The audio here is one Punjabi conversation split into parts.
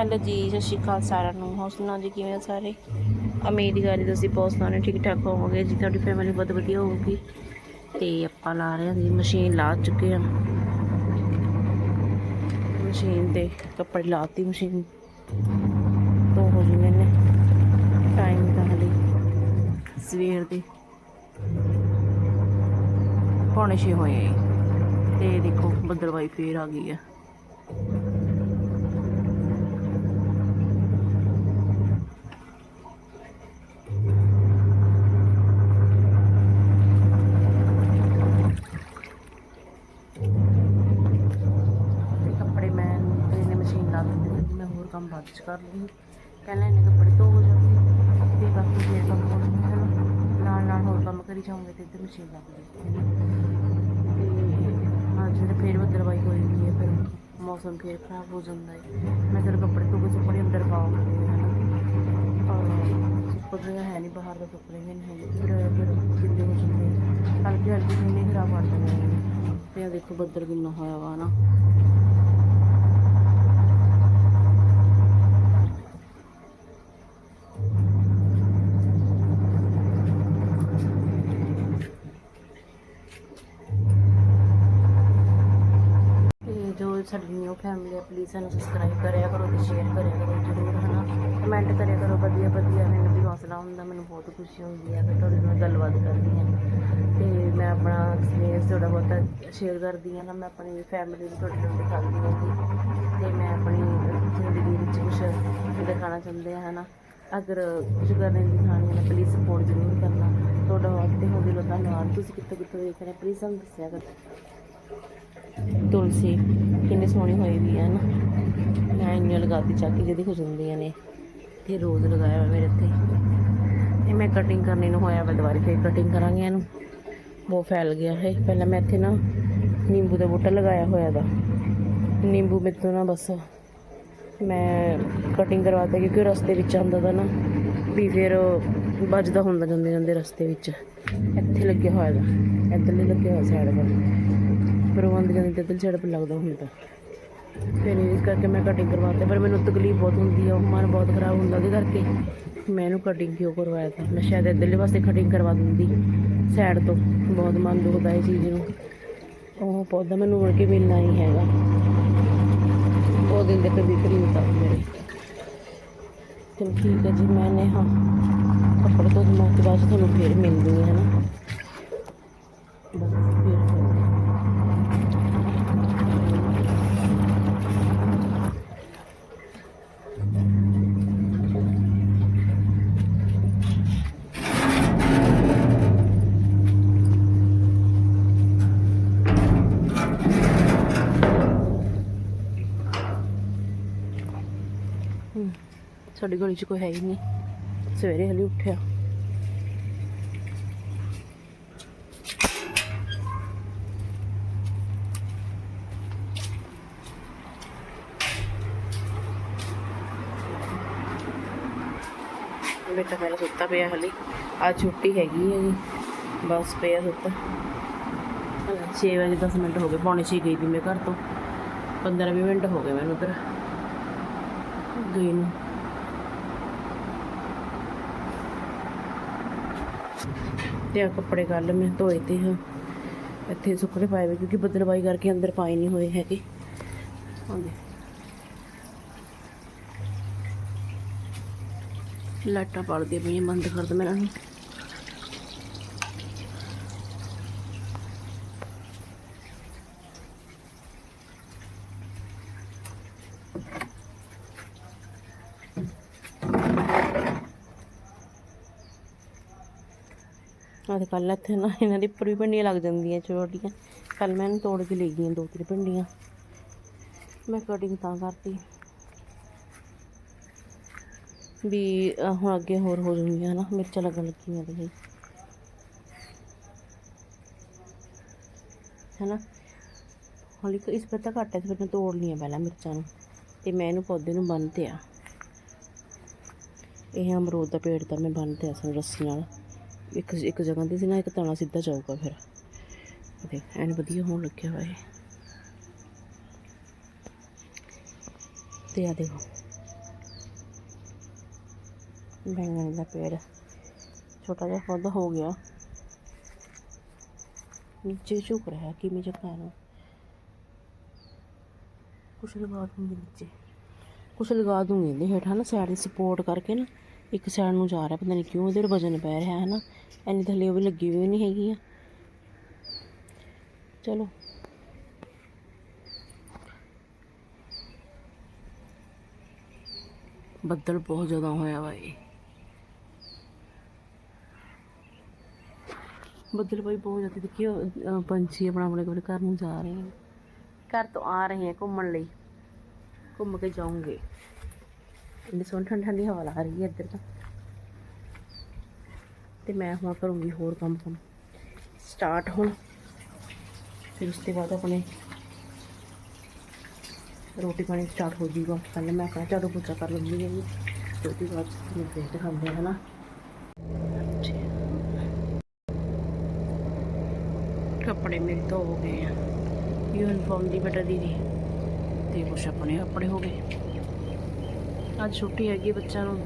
ਹੈਲੋ ਜੀ, ਸਤਿ ਸ਼੍ਰੀ ਅਕਾਲ ਸਾਰਿਆਂ ਨੂੰ। ਹੌਸਲਾ ਜੀ, ਕਿਵੇਂ ਹੋ ਸਾਰੇ? ਉਮੀਦ ਕਰੀ ਤੁਸੀਂ ਬਹੁਤ ਸਾਰੇ ਠੀਕ ਠਾਕ ਹੋਵੋਗੇ, ਜੀ, ਤੁਹਾਡੀ ਫੈਮਿਲੀ ਬਹੁਤ ਵਧੀਆ ਹੋਊਗੀ। ਤੇ ਆਪਾਂ ਲਾ ਰਹੇ ਹਾਂ ਜੀ ਮਸ਼ੀਨ ਲਾ ਚੁੱਕੇ ਹਾਂ। ਮਸ਼ੀਨ ਤੇ ਕੱਪੜੇ ਲਾਤੀ ਮਸ਼ੀਨ ਤੋਂ ਹੋ ਜੂਗੇ ਨੇ ਟਾਈਮ ਤਾਂ ਹਲੇ ਸਵੇਰ ਦੇ। ਪੌਣੇ ਛੇ ਹੋਏ ਆ ਜੀ। ਤੇ ਦੇਖੋ ਬੱਦਲਵਾਈ ਫੇਰ ਆ ਗਈ ਹੈ ਤੇ ਕੱਪੜੇ ਮੈਂ ਇਹਨੇ ਮਸ਼ੀਨ ਲਾ ਦਿੱਤੀ ਤੇ ਮੈਂ ਹੋਰ ਕੰਮ ਬਾਅਦ ਚ ਕਰ ਲੂੰਗੀ ਪਹਿਲਾਂ ਇਹਨੇ ਕੱਪੜੇ ਧੋ ਹੋ ਜਾਣਗੇ ਤੇ ਬਾਕੀ ਫਿਰ ਕੰਮ ਹੋ ਜਾਣਗੇ ਨਾਲ ਨਾਲ ਹੋਰ ਕੰਮ ਕਰੀ ਜਾਵਾਂਗੇ ਤੇ ਇੱਧਰ ਮਸ਼ੀਨ ਲੱਗ ਜਾਊਗੀ ਤੇ ਅੱਜ ਜਿਹੜੇ ਫੇਰ ਬੱਦਲਵਾਈ ਹੋ ਜਾਂਦੀ ਹੈ ਫਿਰ ਮੌਸਮ ਫੇਰ ਖਰਾਬ ਹੋ ਜਾਂਦਾ ਹੈ ਮੈਂ ਫਿਰ ਕੱਪੜੇ ਧੋ ਕੇ ਸੁੱਕਣੇ ਅੰਦਰ ਪਾਉਂਗੀ ਹਨਾ ਔਰ ਸੁੱਕ ਗਿਆ ਹੈ ਨਹੀਂ, ਬਾਹਰ ਦੇ ਕੱਪੜੇ ਵੀ ਨਹੀਂ ਹੈਗੇ। ਫਿਰ ਫਿਰ ਗਿੱਲੇ ਹੋ ਜਾਂਦੇ ਆ। ਹਲਕੀ ਹਲਕੀ ਨਹੀਂ ਖਰਾਬ ਕਰ ਨੇ ਤੇ ਆਹ ਦੇਖੋ ਬੱਦਲ ਕਿੰਨਾ ਹੋਇਆ ਵਾ ਨਾ। ਫੈਮਿਲੀ ਆ ਪਲੀਜ਼ ਸਾਨੂੰ ਸਬਸਕ੍ਰਾਈਬ ਕਰਿਆ ਕਰੋ ਤੇ ਸ਼ੇਅਰ ਕਰਿਆ ਕਰੋ ਜਰੂਰ, ਹਨਾ? ਕਮੈਂਟ ਕਰਿਆ ਕਰੋ, ਵਧੀਆ ਵਧੀਆ, ਮੈਨੂੰ ਵੀ ਹੌਸਲਾ ਹੁੰਦਾ, ਮੈਨੂੰ ਬਹੁਤ ਖੁਸ਼ੀ ਹੁੰਦੀ ਹੈ ਕਿ ਤੁਹਾਡੇ ਨਾਲ ਗੱਲਬਾਤ ਕਰਦੀ ਹਾਂ ਤੇ ਮੈਂ ਆਪਣਾ ਐਕਸਪੀਰੀਅੰਸ ਥੋੜਾ ਬਹੁਤਾ ਸ਼ੇਅਰ ਕਰਦੀ ਹਾਂ ਨਾ, ਮੈਂ ਆਪਣੀ ਫੈਮਿਲੀ ਨੂੰ ਤੁਹਾਡੇ ਨਾਲ ਦਿਖਾਉਂਦੀ ਹਾਂ ਤੇ ਮੈਂ ਆਪਣੀ ਜ਼ਿੰਦਗੀ ਵਿੱਚ ਕੁਝ ਦਿਖਾਉਣਾ ਚਾਹੁੰਦੇ ਹਾਂ ਹਨਾ? ਅਗਰ ਕੁਝ ਕਰਨੇ ਦੀ ਦਿਖਾਣੀ ਹੈ ਪਲੀਜ਼ ਸਪੋਰਟ ਜ਼ਰੂਰ ਕਰਨਾ। ਤੁਹਾਡਾ ਬਹੁਤ ਹੋ ਲੋਕਾਂ ਨਾਲ ਤੁਸੀਂ ਕਿੱਥੋਂ ਕਿੱਥੋਂ ਦੇਖ ਰਹੇ ਪਲੀਜ਼ ਸਾਨੂੰ ਦੱਸਿਆ ਕਰੋ। ਤੁਲਸੀ ਕਿੰਨੀ ਸੋਹਣੀ ਹੋਈ ਵੀ ਹੈ ਨਾ। ਮੈਂ ਇੰਨੀਆਂ ਲਗਾਤੀ ਚਾਕੀ ਜਿਹਦੀ ਹੋ ਜਾਂਦੀਆਂ ਨੇ। ਤੇ ਰੋਜ਼ ਲਗਾਇਆ ਹੋਇਆ ਮੇਰੇ ਇੱਥੇ ਇਹ ਮੈਂ ਕਟਿੰਗ ਕਰਨੀ ਨੂੰ ਹੋਇਆ ਵਾ ਦੁਬਾਰਾ ਫੇਰ ਕਟਿੰਗ ਕਰਾਂਗੇ ਇਹਨੂੰ। ਬਹੁਤ ਫੈਲ ਗਿਆ ਹੈ ਪਹਿਲਾਂ ਮੈਂ ਇੱਥੇ ਨਾ ਨਿੰਬੂ ਦਾ ਬੂਟਾ ਲਗਾਇਆ ਹੋਇਆ ਦਾ ਨਿੰਬੂ ਮੇਰੇ ਨਾ ਬਸ ਮੈਂ ਕਟਿੰਗ ਕਰਵਾਤਾ ਕਿਉਂਕਿ ਉਹ ਰਸਤੇ ਵਿੱਚ ਆਉਂਦਾ ਦਾ ਨਾ। ਵੀ ਫਿਰ ਵੱਜਦਾ ਹੁੰਦਾ ਜਾਂਦੇ ਜਾਂਦੇ ਰਸਤੇ ਵਿੱਚ। ਇੱਥੇ ਲੱਗਿਆ ਹੋਇਆ ਦਾ ਇੱਧਰਲੇ ਲੱਗਿਆ ਹੋਇਆ ਸਾਈਡ ਪਰ ਪਰ ਉਹ ਆਉਂਦੇ ਜਾਂਦੇ ਲੱਗਦਾ ਹੁੰਦਾ ਫਿਰ ਇਸ ਕਰਕੇ ਮੈਂ ਕਟਿੰਗ ਕਰਵਾਤੇ, ਪਰ ਮੈਨੂੰ ਤਕਲੀਫ ਬਹੁਤ ਹੁੰਦੀ ਆ ਉਹ ਮਨ ਬਹੁਤ ਖਰਾਬ ਹੁੰਦਾ ਉਹਦੇ ਕਰਕੇ। ਮੈਂ ਇਹਨੂੰ ਕਟਿੰਗ ਕਿਉਂ ਕਰਵਾਇਆ ਤਾਂ? ਮੈਂ ਸ਼ਾਇਦ ਇੱਧਰਲੇ ਪਾਸੇ ਕਟਿੰਗ ਕਰਵਾ ਦਿੰਦੀ ਸਾਈਡ ਤੋਂ। ਬਹੁਤ ਮਨ ਦੁਖਦਾ ਇਹ ਚੀਜ਼ ਨੂੰ। ਉਹ ਪੌਦਾ ਮੈਨੂੰ ਮੁੜ ਕੇ ਮਿਲਣਾ ਹੀ ਹੈਗਾ। ਉਹ ਦਿਨ ਦੇ ਕभी ਕਰੀਬ ਤੱਕ ਮੇਰੇ। ਚਲੋ ਠੀਕ ਹੈ ਜੀ, ਮੈਂ ਨੇ ਹਾਂ, ਕੱਪੜੇ ਤੋਂ ਮੈਂ ਤੇ ਬਾਅਦ ਤੁਹਾਨੂੰ ਫੇਰ ਮਿਲਦੀ ਹੈ ਨਾ? ਸਾਡੀ ਗਲੀ 'ਚ ਕੋਈ ਹੈ ਹੀ ਨਹੀਂ। ਸਵੇਰੇ ਹਲੀ ਉੱਠਿਆ। ਬੇਟਾ ਮੇਰਾ ਸੁੱਤਾ ਪਿਆ ਹਲੀ। ਅੱਜ ਛੁੱਟੀ ਹੈਗੀ ਹੈ ਜੀ। ਬਸ ਪਿਆ ਸੁੱਤਾ। 6 ਵਜੇ 10 ਮਿੰਟ ਹੋ ਗਏ। ਪੌਣੇ 6 ਗਈ ਦੀ ਮੈਂ ਘਰ ਤੋਂ। 15 20 ਮਿੰਟ ਹੋ ਗਏ ਮੈਨੂੰ ਉਧਰ। ਗਈ ਨੂੰ। ਤੇ ਆ ਕੱਪੜੇ ਕੱਲ ਮੈਂ ਧੋਏ ਤੇ ਹਾਂ। ਇੱਥੇ ਸੁੱਕਣੇ ਪਾਏ ਹੋਏ ਕਿਉਂਕਿ ਬੱਦਲਵਾਈ ਕਰਕੇ ਅੰਦਰ ਪਾਏ ਨਹੀਂ ਹੋਏ ਹੈਗੇ। ਹਾਂਜੀ ਲਾਟਾਂ ਪੜਦੀਆਂ ਪਈਆਂ, ਬੰਦ ਕਰ ਦੇ ਮੇਰਾ ਨੂੰ ਆਹ ਕੱਲ ਇੱਥੇ ਨਾ ਇਹਨਾਂ ਦੀ ਉੱਪਰ ਵੀ ਭਿੰਡੀਆਂ ਲੱਗ ਜਾਂਦੀਆਂ ਛੋਟੀਆਂ ਕੱਲ ਮੈਂ ਇਹਨੂੰ ਤੋੜ ਕੇ ਲੈ ਗਈਆਂ ਦੋ ਤਿੰਨ ਭਿੰਡੀਆਂ। ਮੈਂ ਕਟਿੰਗ ਤਾਂ ਕਰਤੀ। ਵੀ ਹੁਣ ਅੱਗੇ ਹੋਰ ਹੋ ਜਾਣਗੀਆਂ ਨਾ, ਮਿਰਚਾਂ ਲੱਗਣ ਲੱਗੀਆਂ ਤੇ ਹੈਨਾ? ਹੌਲੀ ਕੁ- ਇਸ ਪਤਾ ਘੱਟ ਹੈ ਤੇ ਫਿਰ ਮੈਂ ਤੋੜ ਲਈਆਂ ਪਹਿਲਾਂ ਮਿਰਚਾਂ ਨੂੰ। ਤੇ ਮੈਂ ਇਹਨੂੰ ਪੌਦੇ ਨੂੰ ਬੰਨ੍ਹ ਆ ਇਹ ਅਮਰੂਦ ਦਾ ਪੇੜ ਤਾਂ ਮੈਂ ਬੰਨ੍ਹ ਤਿਆ ਸੀ ਰੱਸੀ ਨਾਲ ਇੱਕ ਇੱਕ ਜਗ੍ਹਾ ਤੇ ਸੀ ਨਾ ਇੱਕ ਤਣਾ ਸਿੱਧਾ ਜਾਊਗਾ ਫਿਰ। ਦੇਖ ਐਨ ਵਧੀਆ ਹੋਣ ਲੱਗਿਆ ਵਾ ਇਹ। ਤੇ ਆ ਦੇਖੋ। ਬੈਂਗਣ ਦਾ ਪੇੜ। ਛੋਟਾ ਜਿਹਾ ਪੌਦਾ ਹੋ ਗਿਆ। ਨੀਚੇ ਝੁਕ ਰਿਹਾ ਕਿਵੇਂ ਝੁਕਾ ਨੂੰ? ਕੁਛ ਲਗਾ ਦੂੰਗੀ ਨੀਚੇ। ਕੁਛ ਲਗਾ ਦੂੰਗੀ ਇਹਦੇ ਹੇਠਾਂ ਨਾ, ਸਾਈਡ ਸਪੋਰਟ ਕਰਕੇ ਨਾ। ਇੱਕ ਸਾਈਡ ਨੂੰ ਜਾ ਰਿਹਾ, ਪਤਾ ਨਹੀਂ ਕਿਉਂ ਉਹਦੇ ਵਜਨ ਪੈ ਰਿਹਾ ਹੈ ਨਾ ਐਨੀ ਥੱਲੇ ਉਹ ਵੀ ਲੱਗੀ ਹੋਈ ਨਹੀਂ ਹੈਗੀ ਆ। ਚਲੋ। ਬੱਦਲ ਬਹੁਤ ਜ਼ਿਆਦਾ ਹੋਇਆ ਵਾ ਬੱਦਲ ਭਾਈ ਬਹੁਤ ਜ਼ਿਆਦਾ, ਦੇਖਿਓ ਪੰਛੀ ਆਪਣਾ ਆਪਣੇ ਕੋਲ ਘਰ ਨੂੰ ਜਾ ਰਹੇ ਹਨ ਘਰ ਤੋਂ ਆ ਰਹੇ ਹੈ ਘੁੰਮਣ ਲਈ। ਘੁੰਮ ਕੇ ਜਾਉਂਗੇ ਇੰਨੀ ਸੋਹਣੀ ਠੰਡੀ ਠੰਡੀ ਹਵਾ ਲਾ ਰਹੀ ਹੈ ਇੱਧਰ ਤਾਂ। ਤੇ ਮੈਂ ਹੁਣ ਕਰੂੰਗੀ ਹੋਰ ਕੰਮ ਕੰਮ। ਸਟਾਰਟ ਹੁਣ। ਫਿਰ ਉਸ ਤੋਂ ਬਾਅਦ ਆਪਣੇ ਰੋਟੀ ਪਾਣੀ ਸਟਾਰਟ ਹੋ ਜੂਗਾ ਪਹਿਲੇ ਮੈਂ ਕਹਾਂ ਝਾੜੂ ਪੋਚਾ ਕਰ ਲੈਂਦੀ ਹਾਂ ਤੇ ਉਹਦੇ ਬਾਅਦ ਫਿਰ ਦੇਖਦੇ ਖਾਂਦੇ ਹਾਂ ਨਾ ਕੱਪੜੇ ਮੇਰੇ ਤੋਂ ਹੋ ਗਏ ਆ। ਯੂਨੀਫਾਰਮ ਦੀ ਬੇਟਾ ਦੀਦੀ। ਤੇ ਕੁਛ ਆਪਣੇ ਆਪਣੇ ਹੋ ਗਏ। ਅੱਜ ਛੁੱਟੀ ਹੈਗੀ ਬੱਚਿਆਂ ਨੂੰ।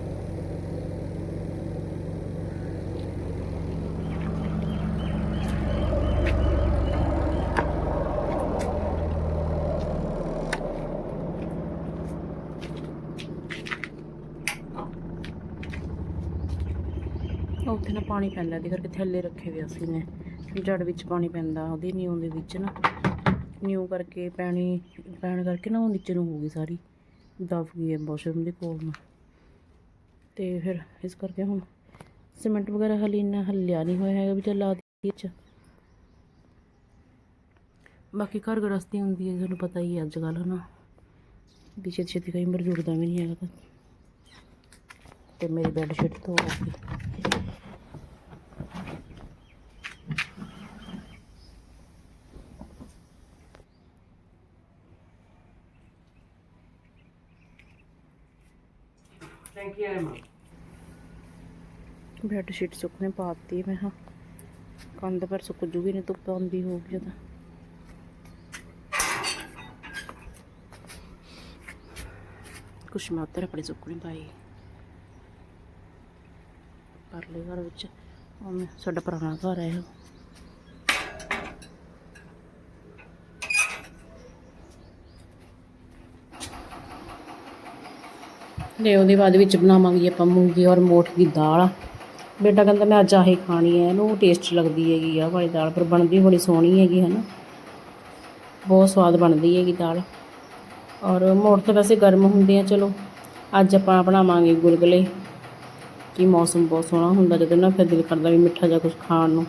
ਉੱਥੇ ਨਾ ਪਾਣੀ ਪੈਂਦਾ ਦੀ ਕਰਕੇ ਥੱਲੇ ਰੱਖੇ ਹੋਏ ਅਸੀਂ ਨੇ। ਜੜ ਵਿੱਚ ਪਾਣੀ ਪੈਂਦਾ, ਉਹਦੀ ਨਿਊ ਦੇ ਵਿੱਚ ਨਾ। ਨਿਊ ਕਰਕੇ ਪੈਣੀ, ਪੈਣ ਕਰਕੇ ਨਾ ਉਹ ਨੀਚੇ ਨੂੰ ਹੋ ਗਈ ਸਾਰੀ। ਦਬ ਗਈ ਹੈ ਵਾਸ਼ਰੂਮ ਦੇ ਕੋਲ ਨੂੰ ਤੇ ਫਿਰ ਇਸ ਕਰਕੇ ਹੁਣ ਸੀਮੈਂਟ ਵਗੈਰਾ ਹਲੇ ਇੰਨਾ ਹੱਲਿਆ ਨਹੀਂ ਹੋਇਆ ਹੈਗਾ ਵੀ ਚੱਲ ਲਾ ਦੀ ਚ ਬਾਕੀ ਘਰ ਗ੍ਰਸਤੀ ਹੁੰਦੀ ਹੈ, ਤੁਹਾਨੂੰ ਪਤਾ ਹੀ ਹੈ ਅੱਜ ਕੱਲ੍ਹ ਹਨਾ। ਵੀ ਛੇਤੀ ਛੇਤੀ ਕਈ ਵਾਰ ਜੁੜਦਾ ਵੀ ਨਹੀਂ ਹੈਗਾ ਤਾਂ। ਤੇ ਮੇਰੀ ਬੈੱਡ ਸ਼ੀਟ ਧੋ ਗਈ Thank you, ਬੈੱਡ ਸ਼ੀਟ ਸੁੱਕਣੇ ਪਾਤੀ ਮੈਂ ਹਾਂ। ਕੰਧ ਪਰ ਸੁੱਕ ਜੂਗੀ ਨਹੀਂ ਧੁੱਪ ਆਉਂਦੀ ਹੋਊਗੀ ਤਾਂ। ਕੁਛ ਮੈਂ ਉੱਧਰ ਆਪਣੇ ਸੁੱਕਣੇ ਪਾਈ ਪਰਲੇ ਘਰ ਵਿੱਚ ਸਾਡਾ ਪੁਰਾਣਾ ਘਰ ਹੈ ਤੇ ਉਹਦੇ ਬਾਅਦ ਵਿੱਚ ਬਣਾਵਾਂਗੇ ਆਪਾਂ ਮੂੰਗੀ ਔਰ ਮੋਠ ਦੀ ਦਾਲ। ਬੇਟਾ ਕਹਿੰਦਾ ਮੈਂ ਅੱਜ ਆਹੀ ਖਾਣੀ ਹੈ ਇਹਨੂੰ ਟੇਸਟ ਲੱਗਦੀ ਹੈਗੀ ਆ ਵਾਲੀ ਦਾਲ, ਪਰ ਬਣਦੀ ਬੜੀ ਸੋਹਣੀ ਹੈਗੀ ਹੈ ਨਾ ਬਹੁਤ ਸਵਾਦ ਬਣਦੀ ਹੈਗੀ ਦਾਲ। ਔਰ ਮੋਠ ਤਾਂ ਵੈਸੇ ਗਰਮ ਹੁੰਦੇ ਆ, ਚਲੋ। ਅੱਜ ਆਪਾਂ ਬਣਾਵਾਂਗੇ ਗੁਲਗੁਲੇ, ਕਿ ਮੌਸਮ ਬਹੁਤ ਸੋਹਣਾ ਹੁੰਦਾ ਜਦੋਂ ਨਾ ਫਿਰ ਦਿਲ ਕਰਦਾ ਵੀ ਮਿੱਠਾ ਜਿਹਾ ਕੁਝ ਖਾਣ ਨੂੰ।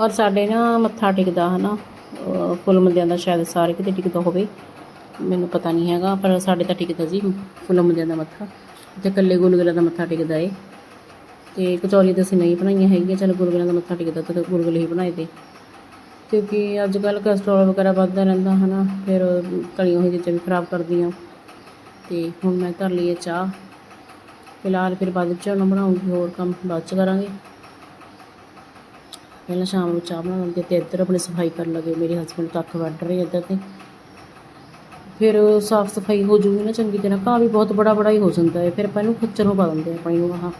ਔਰ ਸਾਡੇ ਨਾ ਮੱਥਾ ਟਿਕਦਾ ਹਨਾ, ਅਹ ਫੁੱਲ ਮੰਦਿਆਂ ਦਾ ਸ਼ਾਇਦ ਸਾਰੇ ਕਿਤੇ ਟਿਕਦਾ ਹੋਵੇ। ਮੈਨੂੰ ਪਤਾ ਨਹੀਂ ਹੈਗਾ, ਪਰ ਸਾਡੇ ਤਾਂ ਟਿਕਦਾ ਜੀ ਫੁੱਲ ਮੰਦਿਆਂ ਦਾ ਮੱਥਾ ਤੇ ਇਕੱਲੇ ਗੁਲਗੁਲੇ ਦਾ ਮੱਥਾ ਟਿਕਦਾ ਏ। ਤੇ ਕਚੌਰੀ ਤਾਂ ਅਸੀਂ ਨਹੀਂ ਬਣਾਈਆਂ ਹੈਗੀਆਂ, ਚਲ ਗੁਲਗੁਲਿਆਂ ਦਾ ਮੱਥਾ ਟਿਕਦਾ ਤਾਂ ਗੁਲਗੁਲੇ ਹੀ ਬਣਾਏ ਤੇ ਕਿਉਂਕਿ ਅੱਜ ਕੱਲ੍ਹ ਕੋਲੇਸਟ੍ਰੋਲ ਵਗੈਰਾ ਵੱਧਦਾ ਰਹਿੰਦਾ, ਹਨਾ, ਫਿਰ ਤਲੀਆਂ ਹੋਈਆਂ ਚੀਜ਼ਾਂ ਵੀ ਖਰਾਬ ਕਰਦੀਆਂ। ਤੇ ਹੁਣ ਮੈਂ ਧਰ ਲਈ ਹੈ ਚਾਹ। ਫਿਲਹਾਲ ਫਿਰ ਬਾਅਦ ਵਿੱਚ ਉਹਨੂੰ ਬਣਾਉਂਗੀ, ਹੋਰ ਕੰਮ ਬਾਅਦ ਚ ਕਰਾਂਗੇ। ਪਹਿਲਾਂ ਸ਼ਾਮ ਨੂੰ ਚਾਹ ਬਣਾਉਂਗੇ ਤੇ ਇੱਧਰ ਆਪਣੀ ਸਫ਼ਾਈ ਕਰਨ ਲੱਗੇ, ਮੇਰੇ ਹਸਬੰਡ ਕੱਖ ਵੱਢ ਰਹੇ ਇੱਧਰ ਤੇ। ਫਿਰ ਸਾਫ਼ ਸਫ਼ਾਈ ਹੋ ਜੂਗੀ ਨਾ ਚੰਗੀ ਤਰ੍ਹਾਂ ਘਾਹ ਵੀ ਬਹੁਤ ਬੜਾ ਬੜਾ ਹੀ ਹੋ ਜਾਂਦਾ ਹੈ। ਫਿਰ ਆਪਾਂ ਇਹਨੂੰ ਖੱਚਰ ਨੂੰ ਪਾ ਦਿੰਦੇ ਆ ਆਪਾਂ ਇਹਨੂੰ ਆਹ,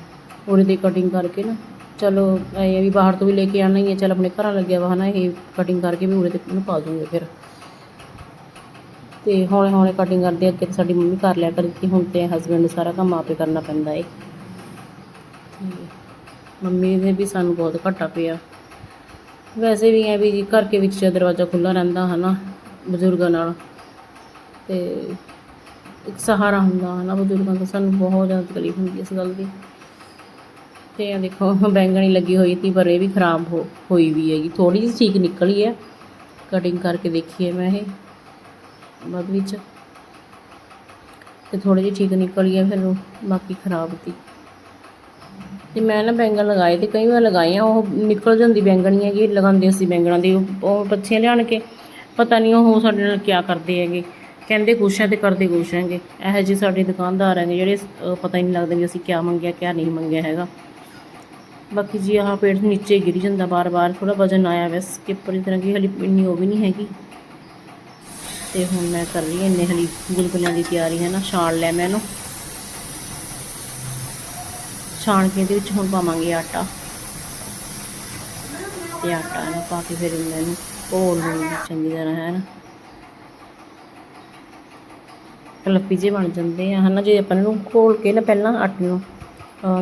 ਉਹਦੇ 'ਤੇ ਕਟਿੰਗ ਕਰਕੇ ਨਾ। ਚਲੋ ਇਹ ਵੀ ਬਾਹਰ ਤੋਂ ਵੀ ਲੈ ਕੇ ਆਉਣਾ ਹੀ ਹੈ, ਚਲ ਆਪਣੇ ਘਰਾਂ ਲੱਗਿਆ ਵਾ ਹਨਾ, ਇਹ ਕਟਿੰਗ ਕਰਕੇ ਵੀ ਉਹਦੇ ਤੇ ਇਹਨੂੰ ਪਾ ਦੂੰਗੇ ਫਿਰ। ਤੇ ਹੌਲੇ ਹੌਲੇ ਕਟਿੰਗ ਕਰਦੇ ਅੱਗੇ ਤਾਂ ਸਾਡੀ ਮੰਮੀ ਕਰ ਲਿਆ ਕਰਦੀ ਹੁਣ ਤੇ ਹਸਬੰਡ ਨੂੰ ਸਾਰਾ ਕੰਮ ਆਪੇ ਕਰਨਾ ਪੈਂਦਾ ਏ। ਤੇ ਮੰਮੀ ਦੇ ਵੀ ਸਾਨੂੰ ਬਹੁਤ ਘਾਟਾ ਪਿਆ। ਵੈਸੇ ਵੀ ਐ ਵੀ ਜੀ ਘਰ ਕੇ ਵਿੱਚ ਦਰਵਾਜ਼ਾ ਖੁੱਲ੍ਹਾ ਰਹਿੰਦਾ ਹਨਾ, ਬਜ਼ੁਰਗਾਂ ਨਾਲ। ਤੇ ਇੱਕ ਸਹਾਰਾ ਹੁੰਦਾ ਹਨਾ ਬਜ਼ੁਰਗਾਂ ਦਾ, ਸਾਨੂੰ ਬਹੁਤ ਜ਼ਿਆਦਾ ਤਕਲੀਫ ਹੁੰਦੀ ਇਸ ਗੱਲ ਦੀ। ਤੇ ਇਹ ਦੇਖੋ, ਬੈਂਗਣੀ ਲੱਗੀ ਹੋਈ ਸੀ, ਪਰ ਇਹ ਵੀ ਖਰਾਬ ਹੋ, ਹੋਈ ਵੀ ਹੈਗੀ। ਥੋੜੀ ਜਿਹੀ ਠੀਕ ਨਿਕਲੀ ਹੈ। ਕਟਿੰਗ ਕਰਕੇ ਦੇਖੀ ਹੈ ਮੈਂ ਇਹ ਬਾਅਦ ਵਿੱਚ। ਤੇ ਥੋੜੀ ਜਿਹੀ ਠੀਕ ਨਿਕਲੀ ਹੈ, ਫਿਰ ਉਹ ਬਾਕੀ ਖਰਾਬ ਸੀ। ਤੇ ਮੈਂ ਨਾ ਬੈਂਗਣ ਲਗਾਏ ਤੇ ਕਈ ਵਾਰ ਲਗਾਏ ਆ, ਉਹ ਨਿਕਲ ਜਾਂਦੀ ਬੈਂਗਣੀ ਹੈਗੀ, ਲਗਾਉਂਦੇ ਅਸੀਂ ਬੈਂਗਣਾਂ ਦੀ, ਉਹ- ਉਹ ਲਿਆਣ ਕੇ। ਪਤਾ ਨਹੀਂ ਉਹ ਸਾਡੇ ਨਾਲ ਕੀ ਕਰਦੇ ਹੈਗੇ। ਕਹਿੰਦੇ ਕੁਛ ਹੈ ਤੇ ਕਰਦੇ ਕੁਛ ਹੈਗੇ। ਇਹੋ ਜਿਹੇ ਸਾਡੇ ਦੁਕਾਨਦਾਰ ਹੈਗੇ ਜਿਹੜੇ ਅਹ, ਪਤਾ ਹੀ ਨਹੀਂ ਲੱਗਦਾ ਵੀ ਅਸੀਂ ਕਿਆ ਮੰਗਿਆ ਕਿਆ ਨਹੀਂ ਮੰਗਿਆ ਹੈਗਾ। ਬਾਕੀ ਜੀ ਆਹ ਪੇਟ ਨੀਚੇ ਗਿਰ ਜਾਂਦਾ ਬਾਰ-ਬਾਰ ਥੋੜਾ ਵਜਨ ਆਇਆ ਵੈਸ ਕਿ ਪੂਰੀ ਤਰ੍ਹਾਂ ਕੀ ਹਲੀ ਇੰਨੀ ਉਹ ਵੀ ਨਹੀਂ ਹੈਗੀ। ਤੇ ਹੁਣ ਮੈਂ ਕਰ ਰਹੀ ਹਾਂ ਇੰਨੇ ਹਲੀ ਗੁਲਗੁਲਿਆਂ ਦੀ ਤਿਆਰੀ ਹੈ ਨਾ ਛਾਣ ਲਿਆ ਮੈਂ ਇਹਨੂੰ। ਛਾਣ ਕੇ ਇਹਦੇ ਵਿੱਚ ਹੁਣ ਪਾਵਾਂਗੇ ਆਟਾ। ਤੇ ਆਟਾ ਨੂੰ ਪਾ ਕੇ ਫਿਰ ਇਹਨੂੰ ਘੋਲ ਲਵਾਂਗੇ ਚੰਗੀ ਤਰ੍ਹਾਂ ਹੈ ਨਾ ਫਲੱਪੀ ਜਿਹੇ ਬਣ ਜਾਂਦੇ ਆ, ਹਨਾ, ਜੇ ਆਪਾਂ ਇਹਨੂੰ ਘੋਲ ਕੇ ਨਾ ਪਹਿਲਾਂ ਆਟੇ ਨੂੰ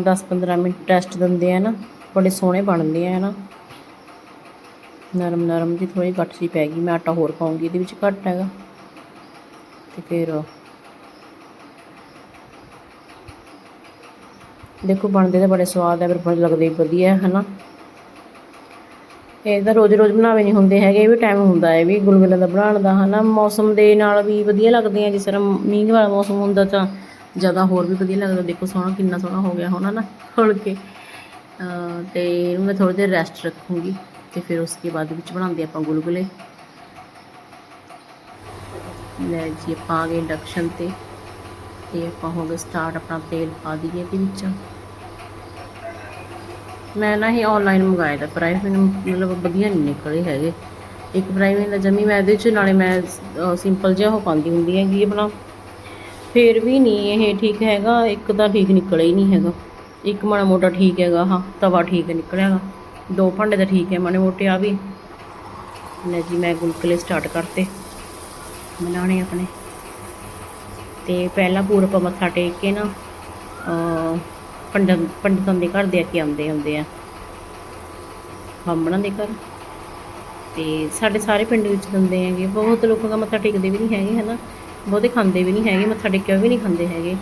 10-15 ਮਿੰਟ ਰੈਸਟ ਦਿੰਦੇ ਆ ਨਾ, ਬੜੇ ਸੋਹਣੇ ਬਣਦੇ ਆ ਨਾ ਨਰਮ ਨਰਮ ਜਿਹੀ ਥੋੜੀ ਘੱਟ ਜਿਹੀ ਪੈ ਗਈ, ਮੈਂ ਆਟਾ ਹੋਰ ਪਾਉਂਗੀ, ਇਹਦੇ ਵਿੱਚ ਘੱਟ ਹੈਗਾ। ਤੇ ਫਿਰ ਦੇਖੋ, ਬਣਦੇ ਤਾਂ ਬੜੇ ਸਵਾਦ ਹੈ ਫਿਰ ਲੱਗਦੇ ਵਧੀਆ ਹੈ ਹਨਾ। ਇਹ ਤਾਂ ਰੋਜ਼ ਰੋਜ਼ ਬਣਾਵੇ ਨਹੀਂ ਹੁੰਦੇ ਹੈਗੇ, ਇਹ ਵੀ ਟਾਈਮ ਹੁੰਦਾ ਹੈ ਵੀ ਗੁਲਗੁਲੇ ਦਾ ਬਣਾਉਣ ਦਾ, ਹਨਾ। ਮੌਸਮ ਦੇ ਨਾਲ ਵੀ ਵਧੀਆ ਲੱਗਦੇ ਆ ਜਿਸ ਤਰ੍ਹਾਂ ਮੀਂਹ ਵਾਲਾ ਮੌਸਮ ਹੁੰਦਾ ਤਾਂ ਜ਼ਿਆਦਾ ਹੋਰ ਵੀ ਵਧੀਆ ਲੱਗਦਾ। ਦੇਖੋ, ਸੋਹਣਾ, ਕਿੰਨਾ ਸੋਹਣਾ ਹੋ ਗਿਆ ਹੋਣਾ ਨਾ ਖੁੱਲ ਕੇ। ਅਹ ਤੇ ਇਹਨੂੰ ਮੈਂ ਥੋੜੀ ਦੇਰ ਰੈਸਟ ਰੱਖੂੰਗੀ ਤੇ ਫਿਰ ਉਸਕੇ ਬਾਅਦ ਵਿੱਚ ਬਣਾਉਂਦੇ ਆਪਾਂ ਗੁਲਗੁਲੇ। ਲੈ ਜੀ, ਆਪਾਂ ਆ ਗਏ ਇੰਡਕਸ਼ਨ ਤੇ। ਤੇ ਆਪਾਂ ਹੋ ਗਏ ਸਟਾਰਟ ਆਪਣਾ ਤੇਲ ਪਾ ਦਈਏ ਇਹਦੇ ਵਿੱਚ। ਮੈਂ ਨਾ ਇਹ ਆਨਲਾਈਨ ਮੰਗਾਇਆ ਤਾਂ ਪ੍ਰਾਈਸ ਮਤਲਬ ਵਧੀਆ ਨਹੀਂ ਨਿਕਲੇ ਹੈਗੇ। ਇੱਕ ਪ੍ਰਾਈਸ ਦਾ ਜਮੀ ਮੈਂ ਇਹਦੇ ਚ ਨਾਲੇ ਮੈਂ ਸਿੰਪਲ ਜਿਹਾ ਉਹ ਪਾਉਂਦੀ ਹੁੰਦੀ ਹੈਗੀ ਆਪਣਾ। ਫੇਰ ਵੀ ਨਹੀਂ ਇਹ ਠੀਕ ਹੈਗਾ, ਇੱਕ ਤਾਂ ਠੀਕ ਨਿਕਲਿਆ ਹੀ ਨਹੀਂ ਹੈਗਾ। ਇੱਕ ਮਾੜਾ ਮੋਟਾ ਠੀਕ ਹੈਗਾ, ਹਾਂ, ਤਵਾ ਠੀਕ ਨਿਕਲਿਆਗਾ ਦੋ ਭਾਂਡੇ ਤਾਂ ਠੀਕ ਹੈ, ਮਾੜੇ ਮੋਟੇ ਆ ਵੀ। ਲੈ ਜੀ, ਮੈਂ ਗੁਲਗੁਲੇ ਸਟਾਰਟ ਕਰਤੇ। ਬਣਾਉਣੇ ਆਪਣੇ। ਤੇ ਪਹਿਲਾਂ ਪੂਰਬ ਮੱਥਾ ਟੇਕ ਕੇ ਨਾ ਪੰਡਤ ਪੰਡਤਾਂ ਦੇ ਘਰ ਦੇ ਕੇ ਆਉਂਦੇ ਹੁੰਦੇ ਆ। ਬਾਹਮਣਾਂ ਦੇ ਘਰ। ਤੇ ਸਾਡੇ ਸਾਰੇ ਪਿੰਡ ਵਿੱਚ ਦਿੰਦੇ ਹੈਗੇ। ਬਹੁਤ ਲੋਕਾਂ ਦਾ ਮੱਥਾ ਟੇਕਦੇ ਵੀ ਨਹੀਂ ਹੈਗੇ, ਹਨਾ? ਬਹੁਤੇ ਖਾਂਦੇ ਵੀ ਨਹੀਂ ਹੈਗੇ, ਮੱਥਾ ਟੇਕਿਆ ਵੀ ਨਹੀਂ ਖਾਂਦੇ ਹੈਗੇ।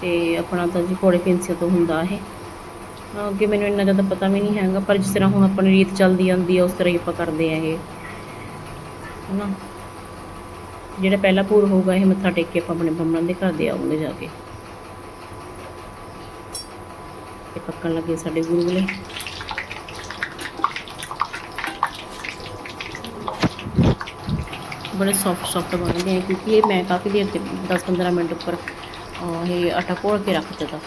ਤੇ ਆਪਣਾ ਤਾਂ ਜੀ ਕੋੜੇ ਪਿੰਸੇ ਤੋਂ ਹੁੰਦਾ ਇਹ। ਅੱਗੇ ਮੈਨੂੰ ਇੰਨਾ ਜ਼ਿਆਦਾ ਪਤਾ ਵੀ ਨਹੀਂ ਹੈਗਾ, ਪਰ ਜਿਸ ਤਰ੍ਹਾਂ ਹੁਣ ਆਪਣੀ ਰੀਤ ਚੱਲਦੀ ਆਉਂਦੀ ਆ, ਉਸ ਤਰ੍ਹਾਂ ਹੀ ਆਪਾਂ ਕਰਦੇ ਹੈਗੇ ਹਨਾ? ਜਿਹੜਾ ਪਹਿਲਾ ਪੂਰ ਹੋਊਗਾ, ਇਹ ਮੱਥਾ ਟੇਕ ਕੇ ਆਪਾਂ ਆਪਣੇ ਬੰਮਣ ਦੇ ਘਰ ਦੇ ਆਉਂਗੇ ਜਾ ਕੇ। ਤੇ ਪੱਕਣ ਲੱਗੇ ਸਾਡੇ ਗੁਲਗੁਲੇ ਬੜੇ ਸੌਫਟ ਸੌਫਟ ਬਣਦੇ ਆ ਕਿਉਂਕਿ ਇਹ ਮੈਂ ਕਾਫੀ ਦੇਰ ਤੇ 10-15 ਮਿੰਟ ਉੱਪਰ ਇਹ ਆਟਾ ਘੋਲ ਕੇ ਰੱਖ ਦਿੱਤਾ।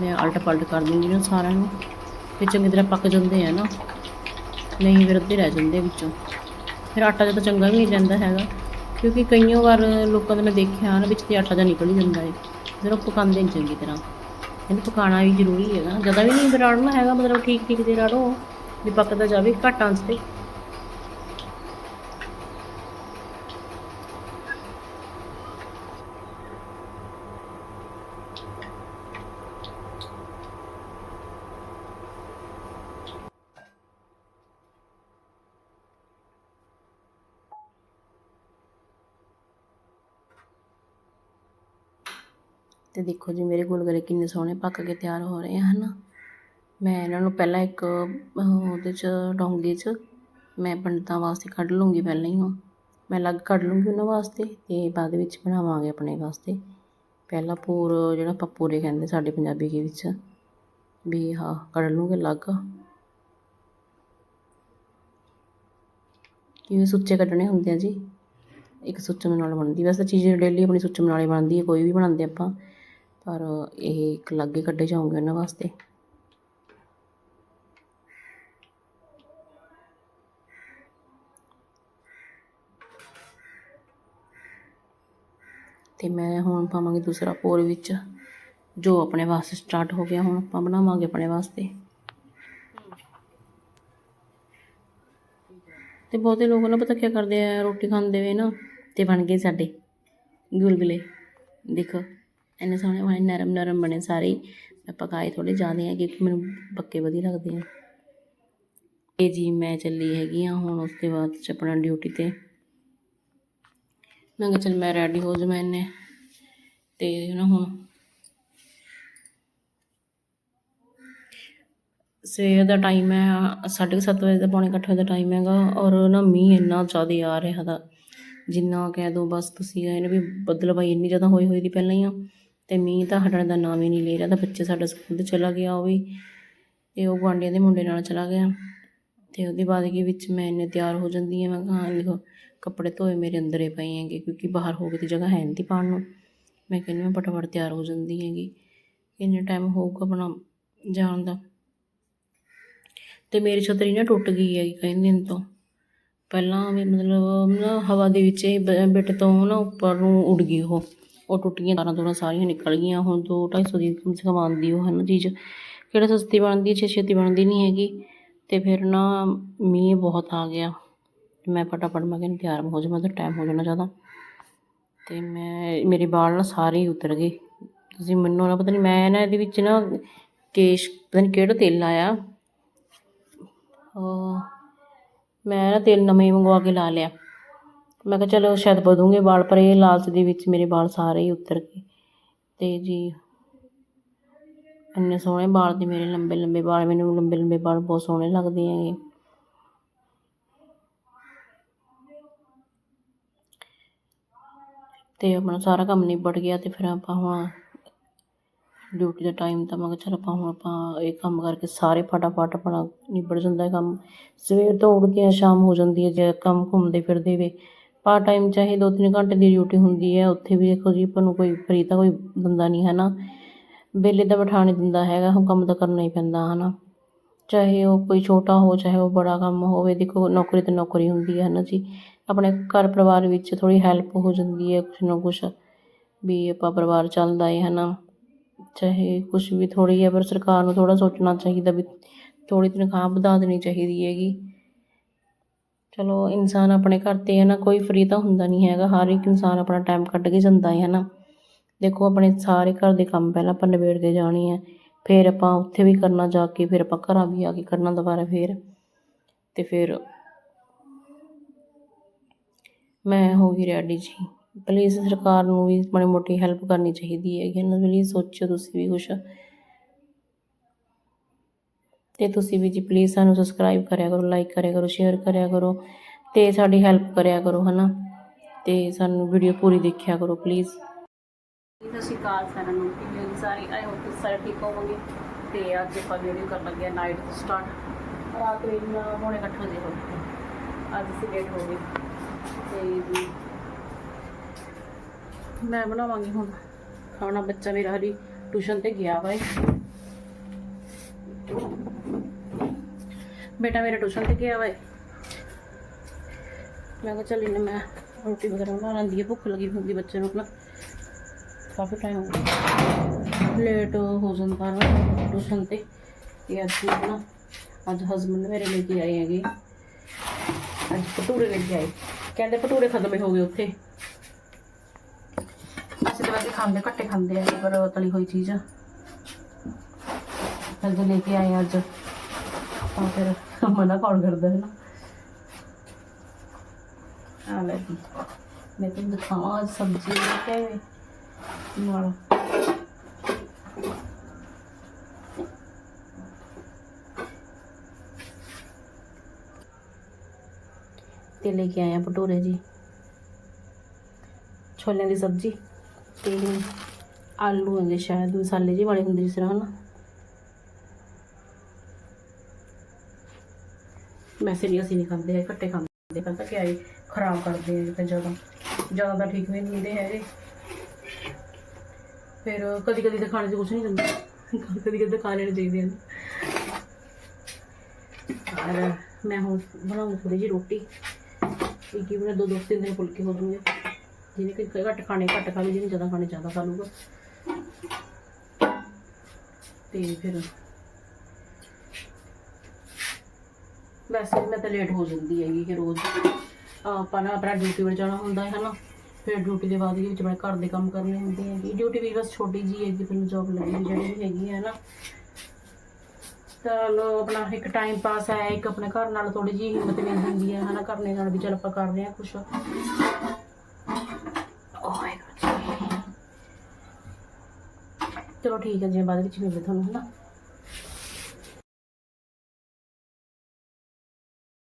ਮੈਂ ਆਲਟ ਪਲਟ ਕਰ ਦੂੰਗੀ ਨਾ ਸਾਰਿਆਂ ਨੂੰ। ਫਿਰ ਚੰਗੀ ਤਰ੍ਹਾਂ ਪੱਕ ਜਾਂਦੇ ਆ ਨਾ। ਨਹੀਂ ਫਿਰ ਅੱਧੇ ਰਹਿ ਜਾਂਦੇ ਵਿੱਚੋਂ। ਫਿਰ ਆਟਾ ਜਦੋਂ ਚੰਗਾ ਵੀ ਨਹੀਂ ਰਹਿੰਦਾ ਹੈਗਾ। ਕਿਉਂਕਿ ਕਈਆਂ ਵਾਰ ਲੋਕਾਂ ਦਾ ਮੈਂ ਦੇਖਿਆ ਨਾ ਵਿੱਚ ਤੇ ਆਟਾ ਜਿਹਾ ਨਿਕਲ ਹੀ ਜਾਂਦਾ ਹੈ ਜਦੋਂ ਪਕਾਉਂਦੇ ਨੇ ਚੰਗੀ ਤਰ੍ਹਾਂ। ਇਹਨੂੰ ਪਕਾਉਣਾ ਵੀ ਜ਼ਰੂਰੀ ਹੈਗਾ। ਜ਼ਿਆਦਾ ਵੀ ਨਹੀਂ ਰਾੜਨਾ ਹੈਗਾ, ਮਤਲਬ ਠੀਕ ਠੀਕ ਦੇ ਰਾੜੋ, ਵੀ ਪੱਕਦਾ ਜਾਵੇ ਘੱਟ ਆਂਚ ਤੇ। ਤੇ ਦੇਖੋ ਜੀ, ਮੇਰੇ ਗੁਲਗੁਲੇ ਕਿੰਨੇ ਸੋਹਣੇ ਪੱਕ ਕੇ ਤਿਆਰ ਹੋ ਰਹੇ ਹਨ। ਮੈਂ ਇਹਨਾਂ ਨੂੰ ਪਹਿਲਾਂ ਇੱਕ ਉਹਦੇ 'ਚ, ਡੋਂਗੇ 'ਚ ਮੈਂ ਪੰਡਤਾਂ ਵਾਸਤੇ ਕੱਢ ਲੂੰਗੀ ਪਹਿਲਾਂ ਹੀ ਉਹ। ਮੈਂ ਅਲੱਗ ਕੱਢ ਲੂੰਗੀ ਉਹਨਾਂ ਵਾਸਤੇ ਤੇ ਬਾਅਦ ਵਿੱਚ ਬਣਾਵਾਂਗੇ ਆਪਣੇ ਵਾਸਤੇ। ਪਹਿਲਾਂ ਪੂਰ ਜਿਹੜਾ ਆਪਾਂ ਪੂਰੇ ਕਹਿੰਦੇ ਸਾਡੇ ਪੰਜਾਬੀ ਦੇ ਵਿੱਚ, ਵੀ ਹਾਂ ਕੱਢ ਲੂੰਗੇ ਅਲੱਗ। ਕਿਵੇਂ ਸੁੱਚੇ ਕੱਢਣੇ ਹੁੰਦੇ ਆ ਜੀ? ਇੱਕ ਸੁੱਚਮ ਨਾਲ ਬਣਦੀ, ਵੈਸੇ ਤਾਂ ਚੀਜ਼ ਡੇਲੀ ਆਪਣੀ ਸੁੱਚਮ ਨਾਲ ਹੀ ਬਣਦੀ ਹੈ, ਕੋਈ ਵੀ ਬਣਾਉਂਦੇ ਆਪਾਂ। ਪਰ ਇਹ ਇੱਕ ਅਲੱਗ ਕੱਢੇ ਜਾਉਂਗੇ ਉਹਨਾਂ ਵਾਸਤੇ। ਤੇ ਮੈਂ ਹੁਣ ਪਾਵਾਂਗੀ ਦੂਸਰਾ ਪੋਰ ਵਿੱਚ, ਜੋ ਆਪਣੇ ਵਾਸਤੇ ਸਟਾਰਟ ਹੋ ਗਿਆ। ਹੁਣ ਆਪਾਂ ਬਣਾਵਾਂਗੇ ਆਪਣੇ ਵਾਸਤੇ। ਤੇ ਬਹੁਤੇ ਲੋਕ ਨਾ ਪਤਾ ਕੀ ਕਰਦੇ ਆ, ਰੋਟੀ ਖਾਂਦੇ ਵੇ ਨਾ, ਤੇ ਬਣ ਗਏ ਸਾਡੇ ਗੁਲਗੁਲੇ। ਦੇਖੋ। ਇੰਨੇ ਸੋਹਣੇ ਬਣੇ, ਨਰਮ ਨਰਮ ਬਣੇ ਸਾਰੇ ਮੈਂ ਪਕਾਏ ਥੋੜੇ ਜ਼ਿਆਦੇ ਆ ਕਿਉਂਕਿ ਮੈਨੂੰ ਪੱਕੇ ਵਧੀਆ ਲੱਗਦੇ ਆ। ਇਹ ਜੀ ਮੈਂ ਚੱਲੀ ਹੈਗੀ ਆ ਹੁਣ ਉਸ ਤੋਂ ਬਾਅਦ ਚ ਆਪਣਾ ਡਿਊਟੀ ਤੇ। ਮੈਂ ਕਿਹਾ ਚੱਲ ਮੈਂ ਰੈਡੀ ਹੋ ਜਾਵਾਂ ਇਹਨੇ ਤੇ ਨਾ ਹੁਣ ਸਵੇਰ ਦਾ ਟਾਈਮ ਹੈ 7:30 ਵਜੇ ਦਾ ਪੌਣੇ ਕੁ ਅੱਠ ਵਜੇ ਦਾ ਟਾਈਮ ਹੈਗਾ ਔਰ ਨਾ ਮੀਂਹ ਇੰਨਾ ਜ਼ਿਆਦਾ ਆ ਰਿਹਾ ਦਾ ਜਿੰਨਾ ਕਹਿ ਦੋ ਬਸ ਤੁਸੀਂ ਇਹਨੇ ਵੀ ਬੱਦਲਬਾਈ ਇੰਨੀ ਜ਼ਿਆਦਾ ਹੋਈ ਹੋਈ ਦੀ ਪਹਿਲਾਂ ਹੀ ਆ। ਤੇ ਮੀਂਹ ਤਾਂ ਹਟਣ ਦਾ ਨਾਮ ਹੀ ਨਹੀਂ ਲੈ ਰਿਹਾ, ਤਾਂ ਬੱਚੇ ਸਾਡਾ ਸਕੂਲ ਤੇ ਚਲਾ ਗਿਆ ਉਹ ਵੀ। ਤੇ ਉਹ ਗੁਆਂਢੀਆਂ ਦੇ ਮੁੰਡੇ ਨਾਲ ਚਲਾ ਗਿਆ। ਤੇ ਉਹਦੇ ਬਾਅਦ ਕੀ ਵਿੱਚ ਮੈਂ ਇੰਨੇ ਤਿਆਰ ਹੋ ਜਾਂਦੀ ਹਾਂ, ਮੈਂ ਕਿਹਾ ਹਾਂ ਦੇਖੋ, ਕੱਪੜੇ ਧੋਏ ਮੇਰੇ ਅੰਦਰੇ ਪਏ ਹੈਗੇ, ਕਿਉਂਕਿ ਬਾਹਰ ਹੋ ਕੇ ਤੇ ਜਗ੍ਹਾ ਹੈ ਨਹੀਂ ਪਾਉਣ ਨੂੰ। ਮੈਂ ਕਹਿੰਦੀ ਮੈਂ ਫਟਾਫਟ ਤਿਆਰ ਹੋ ਜਾਂਦੀ ਹੈਗੀ। ਇੰਨਾ ਟਾਈਮ ਹੋਊਗਾ ਆਪਣਾ ਜਾਣ ਦਾ। ਤੇ ਮੇਰੀ ਛਤਰੀ ਨਾ ਟੁੱਟ ਗਈ ਹੈਗੀ ਕਈ ਦਿਨ ਤੋਂ। ਪਹਿਲਾਂ ਵੀ ਮਤਲਬ ਨਾ ਹਵਾ ਦੇ ਵਿੱਚ ਇਹ ਬ- ਬਿੱਟ ਤੋਂ ਨਾ ਉੱਪਰ ਨੂੰ ਉੱਡ ਗਈ ਉਹ। ਉਹ ਟੁੱਟੀਆਂ ਤਾਰਾਂ ਤੂਰਾਂ ਸਾਰੀਆਂ ਨਿਕਲ ਗਈਆਂ। ਹੁਣ ਦੋ ਢਾਈ ਸੌ ਦੀ ਕਮ ਸੇ ਕਮ ਆਉਂਦੀ ਉਹ ਹੈ ਨਾ ਚੀਜ਼। ਕਿਹੜਾ ਸਸਤੀ ਬਣਦੀ, ਛੇ ਛੇਤੀ ਬਣਦੀ ਨਹੀਂ ਹੈਗੀ। ਅਤੇ ਫਿਰ ਨਾ ਮੀਂਹ ਬਹੁਤ ਆ ਗਿਆ। ਮੈਂ ਫਟਾਫਟ ਮੈਂ ਕਹਿੰਦੀ ਤਿਆਰ ਹੋ ਜਾਵਾਂ ਤਾਂ ਟਾਈਮ ਹੋ ਜਾਣਾ ਜ਼ਿਆਦਾ। ਅਤੇ ਮੈਂ, ਮੇਰੇ ਵਾਲ ਨਾ ਸਾਰੇ ਉਤਰ ਗਏ। ਤੁਸੀਂ ਮੈਨੂੰ ਨਾ ਪਤਾ ਨਹੀਂ, ਮੈਂ ਨਾ ਇਹਦੇ ਵਿੱਚ ਨਾ ਕੇਸ਼, ਪਤਾ ਨਹੀਂ ਕਿਹੜਾ ਤੇਲ ਲਾਇਆ। ਮੈਂ ਨਾ ਤੇਲ ਨਵੇਂ ਮੰਗਵਾ ਕੇ ਲਾ ਲਿਆ। ਮੈਂ ਕਿਹਾ ਚਲੋ ਸ਼ਾਇਦ ਵਧੂਗੇ ਵਾਲ, ਪਰ ਇਹ ਲਾਲਚ ਦੇ ਵਿੱਚ ਮੇਰੇ ਵਾਲ ਸਾਰੇ ਹੀ ਉਤਰ ਗਏ। ਅਤੇ ਜੀ, ਇੰਨੇ ਸੋਹਣੇ ਵਾਲ ਤੇ ਮੇਰੇ, ਲੰਬੇ ਲੰਬੇ ਵਾਲ, ਮੈਨੂੰ ਲੰਬੇ ਲੰਬੇ ਵਾਲ ਬਹੁਤ ਸੋਹਣੇ ਲੱਗਦੇ ਹੈਗੇ। ਤੇ ਆਪਣਾ ਸਾਰਾ ਕੰਮ ਨਿਬੜ ਗਿਆ ਅਤੇ ਫਿਰ ਆਪਾਂ ਹੁਣ ਡਿਊਟੀ ਦਾ ਟਾਈਮ ਤਾਂ ਮੈਂ ਕਿਹਾ ਚੱਲ ਆਪਾਂ ਹੁਣ ਆਪਾਂ ਇਹ ਕੰਮ ਕਰਕੇ ਸਾਰੇ ਫਟਾਫਟ ਆਪਣਾ ਨਿਬੜ ਜਾਂਦਾ ਕੰਮ। ਸਵੇਰ ਤੋਂ ਉੱਠਦੇ ਹਾਂ ਸ਼ਾਮ ਹੋ ਜਾਂਦੀ ਹੈ ਜੇ ਕੰਮ ਘੁੰਮਦੇ ਫਿਰਦੇ ਵੇ। ਪਾਰਟ ਟਾਈਮ ਚਾਹੇ ਦੋ ਤਿੰਨ ਘੰਟੇ ਦੀ ਡਿਊਟੀ ਹੁੰਦੀ ਹੈ, ਉੱਥੇ ਵੀ ਦੇਖੋ ਜੀ ਆਪਾਂ ਨੂੰ ਕੋਈ ਫਰੀ ਤਾਂ ਕੋਈ ਦਿੰਦਾ ਨਹੀਂ ਹੈ ਨਾ। ਵਿਹਲੇ ਤਾਂ ਬਿਠਾ ਨਹੀਂ ਦਿੰਦਾ ਹੈਗਾ ਹੁਣ ਕੰਮ ਤਾਂ ਕਰਨਾ ਹੀ ਪੈਂਦਾ ਹੈ ਨਾ ਚਾਹੇ ਉਹ ਕੋਈ ਛੋਟਾ ਹੋ, ਚਾਹੇ ਉਹ ਬੜਾ ਕੰਮ ਹੋਵੇ, ਦੇਖੋ ਨੌਕਰੀ ਤੇ ਨੌਕਰੀ ਹੁੰਦੀ ਹੈ ਨਾ ਜੀ। ਆਪਣੇ ਘਰ ਪਰਿਵਾਰ ਵਿੱਚ ਥੋੜ੍ਹੀ ਹੈਲਪ ਹੋ ਜਾਂਦੀ ਹੈ, ਕੁਛ ਨਾ ਕੁਛ ਵੀ ਆਪਾਂ ਪਰਿਵਾਰ ਚੱਲਦਾ ਹੈ ਹੈ ਨਾ ਚਾਹੇ ਕੁਛ ਵੀ ਥੋੜ੍ਹੀ ਹੈ, ਪਰ ਸਰਕਾਰ ਨੂੰ ਥੋੜ੍ਹਾ ਸੋਚਣਾ ਚਾਹੀਦਾ ਵੀ ਥੋੜ੍ਹੀ ਤਨਖਾਹ ਵਧਾ ਦੇਣੀ ਚਾਹੀਦੀ ਹੈਗੀ। ਚਲੋ ਇਨਸਾਨ ਆਪਣੇ ਘਰ 'ਤੇ ਹੈ ਨਾ, ਕੋਈ ਫਰੀ ਤਾਂ ਹੁੰਦਾ ਨਹੀਂ ਹੈਗਾ, ਹਰ ਇੱਕ ਇਨਸਾਨ ਆਪਣਾ ਟਾਈਮ ਕੱਢ ਕੇ ਜਾਂਦਾ ਹੈ ਨਾ। ਦੇਖੋ ਆਪਣੇ ਸਾਰੇ ਘਰ ਦੇ ਕੰਮ ਪਹਿਲਾਂ ਆਪਾਂ ਨਿਬੇੜ ਜਾਣੇ ਆ, ਫਿਰ ਆਪਾਂ ਉੱਥੇ ਵੀ ਕਰਨਾ ਜਾ ਕੇ, ਫਿਰ ਆਪਾਂ ਘਰਾਂ ਵੀ ਆ ਕੇ ਕਰਨਾ ਦੁਬਾਰਾ ਫਿਰ। ਅਤੇ ਫਿਰ ਮੈਂ ਹੋ ਗਈ ਰੈਡੀ ਜੀ। ਪਲੀਜ਼ ਸਰਕਾਰ ਨੂੰ ਵੀ ਮਾੜੀ ਮੋਟੀ ਹੈਲਪ ਕਰਨੀ ਚਾਹੀਦੀ ਹੈਗੀ ਇਹਨਾਂ ਪਲੀਜ਼ ਸੋਚੋ ਤੁਸੀਂ ਵੀ ਕੁਛ। ਅਤੇ ਤੁਸੀਂ ਵੀ ਜੀ ਪਲੀਜ਼ ਸਾਨੂੰ ਸਬਸਕ੍ਰਾਈਬ ਕਰਿਆ ਕਰੋ ਲਾਈਕ ਕਰਿਆ ਕਰੋ ਸ਼ੇਅਰ ਕਰਿਆ ਕਰੋ ਅਤੇ ਸਾਡੀ ਹੈਲਪ ਕਰਿਆ ਕਰੋ ਹੈ ਨਾ ਅਤੇ ਸਾਨੂੰ ਵੀਡੀਓ ਪੂਰੀ ਦੇਖਿਆ ਕਰੋ ਪਲੀਜ਼ ਸਤਿ ਸ਼੍ਰੀ ਅਕਾਲ ਸਾਰਿਆਂ ਨੂੰ, ਕਿਵੇਂ ਹੋ ਸਾਰੇ? ਆਏ ਹੋ ਤੁਸੀਂ ਸਾਰੇ ਠੀਕ ਹੋਵੋਗੇ। ਤੇ ਅੱਜ ਆਪਾਂ ਵੀਡੀਓ ਕਰਨ ਲੱਗੇ ਆ ਨਾਈਟ ਤੋਂ ਸਟਾਰਟ ਰਾਤ ਵੇਲੇ ਪੌਣੇ ਇਕੱਠ ਵਜੇ ਹੋ ਗਏ। ਅੱਜ ਅਸੀਂ ਲੇਟ ਹੋ ਗਏ। ਤੇ ਮੈਂ ਬਣਾਵਾਂਗੀ ਹੁਣ। ਖਾਣਾ ਬੱਚਾ ਮੇਰਾ ਹਰੀ ਟਿਊਸ਼ਨ ਤੇ ਗਿਆ ਵਾ ਏ। ਬੇਟਾ ਮੇਰਾ ਟਿਊਸ਼ਨ ਤੇ ਗਿਆ ਵਾ। ਮੈਂ ਕਿਹਾ ਚੱਲ ਇਹਨੇ ਮੈਂ ਰੋਟੀ ਵਗੈਰਾ ਬਣਾ ਲੈਂਦੀ ਹੈ ਭੁੱਖ ਲੱਗੀ ਹੁੰਦੀ ਬੱਚੇ ਨੂੰ ਆਪਣਾ ਕਾਫੀ ਟਾਈਮ ਹੋ ਗਿਆ। ਲੇਟ ਹੋ ਜਾਂਦਾ ਨਾ ਟਿਊਸ਼ਨ ਤੇ। ਤੇ ਅੱਜ ਨਾ, ਅੱਜ ਹਸਬੰਡ ਮੇਰੇ ਲੈ ਕੇ ਆਏ ਹੈਗੇ। ਅੱਜ ਭਟੂਰੇ ਲੈ ਕੇ ਆਏ। ਕਹਿੰਦੇ ਭਟੂਰੇ ਖਤਮ ਹੋ ਗਏ ਉੱਥੇ। ਅਸੀਂ ਤਾਂ ਵੈਸੇ ਖਾਂਦੇ, ਘੱਟੇ ਖਾਂਦੇ ਆ ਪਰ ਤਲੀ ਹੋਈ ਚੀਜ਼। ਅੱਜ ਲੈ ਕੇ ਆਏ ਅੱਜ। ਤਾਂ ਫਿਰ ਮਨਾ ਕੌਣ ਕਰਦਾ ਹੈ? ਨਾ ਆ ਲੈ ਜੀ। ਮੈਂ ਤੁਹਾਨੂੰ ਦਿਖਾਵਾਂ ਅੱਜ ਸਬਜ਼ੀ ਲੈ ਨਾਲ। ਤੇ ਲੈ ਕੇ ਆਇਆ ਭਟੂਰੇ ਜੀ। ਛੋਲਿਆਂ ਦੀ ਸਬਜ਼ੀ ਤੇ ਆਲੂ ਹੈਗੇ ਸ਼ਾਇਦ ਮਸਾਲੇ ਜਿਹੇ ਵਾਲੇ ਹੁੰਦੇ ਜਿਸ ਤਰ੍ਹਾਂ ਹਨਾ? ਵੈਸੇ ਨਹੀਂ ਅਸੀਂ ਨਹੀਂ ਖਾਂਦੇ ਹੈ ਘੱਟੇ ਖਾਂਦੇ, ਪਤਾ ਕਿ ਆਏ ਖਰਾਬ ਕਰਦੇ ਆ ਤਾਂ ਜ਼ਿਆਦਾ। ਜ਼ਿਆਦਾ ਤਾਂ ਠੀਕ ਵੀ ਨਹੀਂ ਹੁੰਦੇ ਹੈਗੇ। ਫਿਰ ਕਦੀ ਕਦੀ ਤਾਂ ਖਾਣੇ 'ਚ ਕੁਝ ਨਹੀਂ ਹੁੰਦਾ ਕਦੀ ਕਦੀ ਤਾਂ ਖਾ ਲੈਣੇ ਚਾਹੀਦੇ ਹਨ। ਔਰ ਮੈਂ ਹੁਣ ਬਣਾਉਂਗੀ ਥੋੜੀ ਜਿਹੀ ਰੋਟੀ। ਇੱਕ ਹੀ ਬਣਾ ਦੋ ਦੋ ਤਿੰਨ ਦਿਨ ਫੁਲਕੇ ਹੋ ਜੂਗੇ ਜਿਹਨੇ ਕਿ ਘੱਟ ਖਾਣੇ, ਘੱਟ ਖਾ ਲੂ ਜਿਹਨੇ ਜ਼ਿਆਦਾ ਖਾਣੇ ਜ਼ਿਆਦਾ ਖਾ ਲੂਗਾ ਤੇ ਫਿਰ ਵੈਸੇ ਮੈਂ ਤਾਂ ਲੇਟ ਹੋ ਜਾਂਦੀ ਹੈਗੀ ਕਿ ਰੋਜ਼। ਆਪਾਂ ਨਾ ਆਪਣਾ ਡਿਊਟੀ 'ਤੇ ਜਾਣਾ ਹੁੰਦਾ ਹੈ ਨਾ, ਫਿਰ ਡਿਊਟੀ ਦੇ ਬਾਅਦ ਵਿੱਚ ਆਪਣੇ ਘਰ ਦੇ ਕੰਮ ਕਰਨੇ ਹੁੰਦੇ ਹੈਗੇ। ਡਿਊਟੀ ਵੀ ਬਸ ਛੋਟੀ ਜੀ ਹੈਗੀ ਮੈਨੂੰ ਜੌਬ ਲੱਗੀ ਜਿਹੜੀ ਵੀ ਹੈਗੀ ਹੈ ਨਾ। ਚਲੋ, ਆਪਣਾ ਇੱਕ ਟਾਈਮ ਪਾਸ ਹੈ, ਇੱਕ ਆਪਣੇ ਘਰ ਨਾਲ ਥੋੜੀ ਜਿਹੀ ਹਿੰਮਤ ਮਿਲ ਜਾਂਦੀ ਹੈ, ਹਨਾ, ਕਰਨੇ ਨਾਲ ਵੀ ਚਲ ਆਪਾਂ ਕਰ ਰਹੇ ਹਾਂ ਕੁਛ। ਚਲੋ ਠੀਕ ਹੈ ਜੀ ਬਾਅਦ ਵਿੱਚ ਮਿਲਦੇ ਤੁਹਾਨੂੰ, ਹਨਾ।